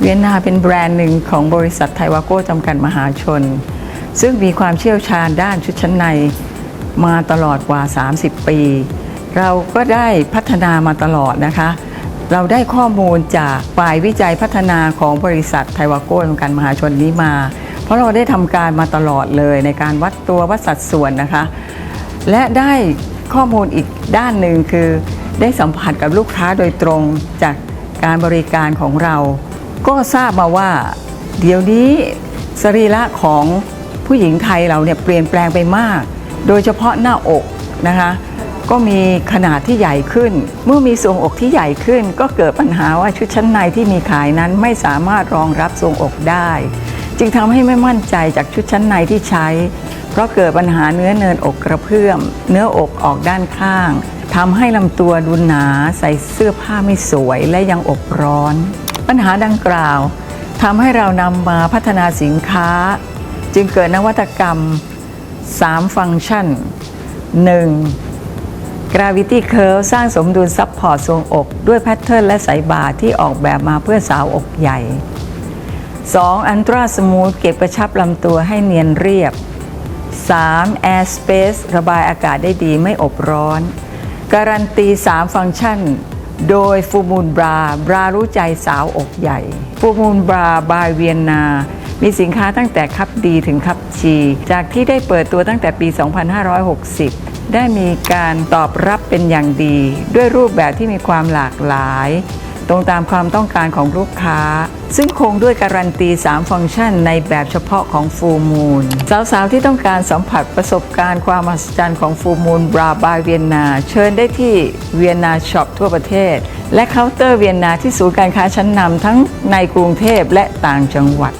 เวียนนาเป็นแบรนด์หนึ่งของบริษัทไทวาโก้จำกัดมหาชน ซึ่งมีความเชี่ยวชาญด้านชุดชั้นในมาตลอดกว่า 30 ปี เราก็ได้พัฒนามาตลอดนะคะ เราได้ข้อมูลจากฝ่ายวิจัยพัฒนาของบริษัทไทวาโก้จำกัดมหาชนนี้มา เพราะเราได้ทำการมาตลอดเลยในการวัดตัววัดสัดส่วนนะคะ และได้ข้อมูลอีกด้านหนึ่งคือ ได้สัมผัสกับลูกค้าโดยตรงจากการบริการของเรา ก็ทราบมาว่า เดี๋ยวนี้สรีระของผู้หญิงไทยเราเนี่ยเปลี่ยนแปลงไปมาก โดยเฉพาะหน้าอกนะคะก็มีขนาดที่ใหญ่ขึ้น เมื่อมีทรงอกที่ใหญ่ขึ้น ก็เกิดปัญหาว่าชุดชั้นในที่มีขายนั้นไม่สามารถรองรับทรงอกได้ จึงทำให้ไม่มั่นใจจากชุดชั้นในที่ใช้ เพราะเกิดปัญหาเนื้อเนินอกกระเพื่อม เนื้ออกออกด้านข้างทำให้ลำตัวดูหนาใส่เสื้อผ้าไม่สวยและยังอกร้อน ปัญหาดังกล่าวทำให้เรานำมาพัฒนาสินค้า จึงเกิดนวัตกรรม 3 ฟังก์ชัน 1. Gravity Curve สร้างสมดุลซับพอร์ตทรงอก ด้วยแพทเทิร์นและสายบาที่ออกแบบมาเพื่อสาวอกใหญ่ 2. อันตราสมูทเก็บกระชับลำตัวให้เนียนเรียบ 3. Air Space ระบายอากาศได้ดีไม่อบร้อน การันตี 3 ฟังก์ชัน โดยฟูมูลบราบรารู้ใจสาวอกใหญ่ฟูมูลบราบายเวียนนา มีสินค้าตั้งแต่คับดีถึงคับชี จากที่ได้เปิดตัวตั้งแต่ปี 2560 ได้มีการตอบรับเป็นอย่างดี ด้วยรูปแบบที่มีความหลากหลาย ตรงตามความต้องการของลูกค้า ซึ่งคงด้วยการันตี 3 ฟังก์ชันในแบบเฉพาะของฟูมูลสาวๆ ที่ต้องการสัมผัสประสบการณ์ความมหัศจรรย์ของฟูมูลบราบายเวียนนา เชิญได้ที่เวียนนาช็อปทั่วประเทศ และเคาน์เตอร์เวียนนาที่ศูนย์การค้าชั้นนำทั้งในกรุงเทพและต่างจังหวัด